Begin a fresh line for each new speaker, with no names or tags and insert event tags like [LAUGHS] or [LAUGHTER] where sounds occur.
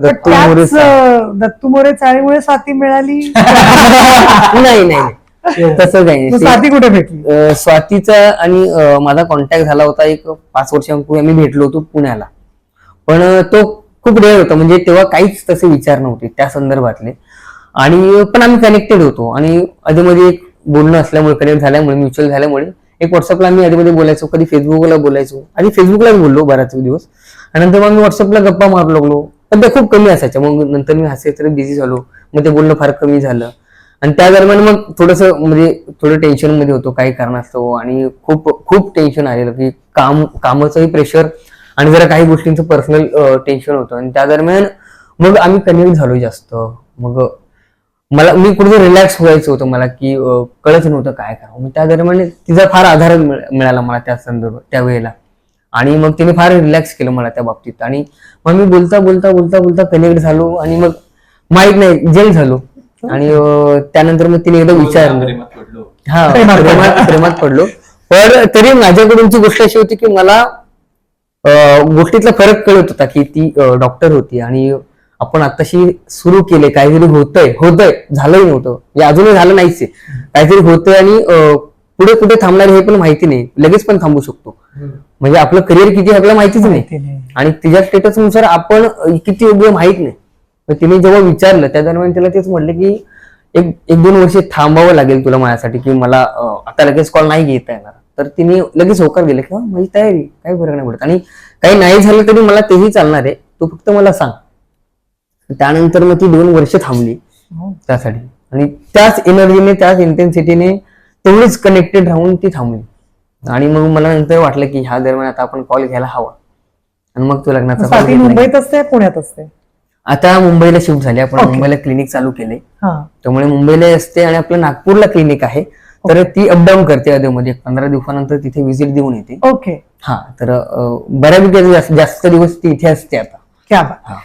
दत्तू मोरे
त्याच अं, दत्तू मोरे चाळीमुळे स्वाती मिळाली? [LAUGHS]
नाही नाही [LAUGHS] तसं काही
मग
नाही
स्वाती कुठे भेटली?
अं, स्वातीचा आणि अं, माझा कॉन्टॅक्ट झाला होता एक पाच वर्षांपूर्वी. आम्ही भेटलो होतो पुण्याला. पण अं, तो खूप रेअर होता. म्हणजे तेव्हा काहीच तसे विचार नव्हते त्या संदर्भातले. आणि पण आम्ही कनेक्टेड होतो. आणि आधीमध्ये एक बोलणं असल्यामुळे कनेक्ट झाल्यामुळे म्युच्युअल झाल्यामुळे एक व्हॉट्सअपला आम्ही आधीमध्ये बोलायचो. कधी फेसबुकला बोलायचो. आधी फेसबुकलाच बोललो बराच दिवस. आणि नंतर मग मी व्हॉट्सअपला गप्पा मारू लागलो. पण ते खूप कमी असायच्या. मग नंतर मी हसे बिझी झालो. मग ते बोलणं फार कमी झालं. आणि त्या दरम्यान मग थोडस म्हणजे थोडं टेन्शनमध्ये होतो. काही कारणास्तव. आणि खूप खूप टेन्शन आलेलं की काम कामाचंही प्रेशर आणि जरा काही गोष्टींचं पर्सनल टेन्शन होतं. आणि त्या दरम्यान मग आम्ही कनेक्ट झालो जास्त. मग मला मी कुठे रिलॅक्स व्हायचं होतं मला की कळत नव्हतं काय करावं. मग त्या दरम्यान तिचा फार आधार मिळाला मला त्या संदर्भ त्या वेळेला. आणि मग तिने फार रिलॅक्स केलं मला त्या बाबतीत. आणि मग मी बोलता बोलता बोलता बोलता कनेक्ट झालो आणि मग माहीत नाही जेल झालो. आणि त्यानंतर मग तिने एकदा विचारलं.
प्रेमात पडलो.
हा
प्रेमात
पडलो. पण तरी माझ्याकडूनची गोष्ट अशी होती की मला गोष्टीतला फरक कळत होता की ती डॉक्टर होती. आणि आपण आताशी सुरू केले काहीतरी होतंय होतंय झालंही नव्हतं. म्हणजे अजूनही झालं नाहीच आहे. काहीतरी होतंय आणि पुढे कुठे थांबणार हे पण माहिती नाही. लगेच पण थांबू शकतो. म्हणजे आपलं करिअर किती आपल्याला माहितीच नाही. आणि तिच्या स्टेटसनुसार आपण किती योग्य माहीत नाही. तिने जेव्हा विचारलं त्या दरम्यान तिला तेच म्हटलं की एक एक दोन वर्ष थांबावं लागेल तुला माझ्यासाठी की मला आता लगेच कॉल नाही घेता येणार. तर तिने लगेच होकार दिले की "हा, माझी तयारी काही फरक नाही पडत. आणि काही नाही झालं तरी मला तेही चालणार आहे. तू फक्त मला सांग. त्यानंतर मग ती दोन वर्ष थांबली
हो.
त्यासाठी. आणि त्याच एनर्जीने त्याच इंटेन्सिटीने तेवढीच कनेक्टेड राहून ती थांबली. आणि मग मला नंतर वाटलं की ह्या दरम्यान आता आपण कॉल घ्यायला हवा. आणि मग तो लग्नाचा call
स्वाती
घेतला.
मुंबईत असते पुण्यात असते?
आता मुंबईला शिफ्ट झाली. आपण
Okay.
मुंबईला क्लिनिक चालू केले.
हा.
त्यामुळे मुंबईला असते आणि आपलं नागपूरला क्लिनिक आहे. तर ती अपडाऊन करते अधेमध्ये पंधरा दिवसानंतर तिथे व्हिजिट देऊन येते.
ओके
हा. तर अं, बऱ्यापैकी जास्त- जास्त दिवस ती इथे असते आता.
क्या बात.
हा.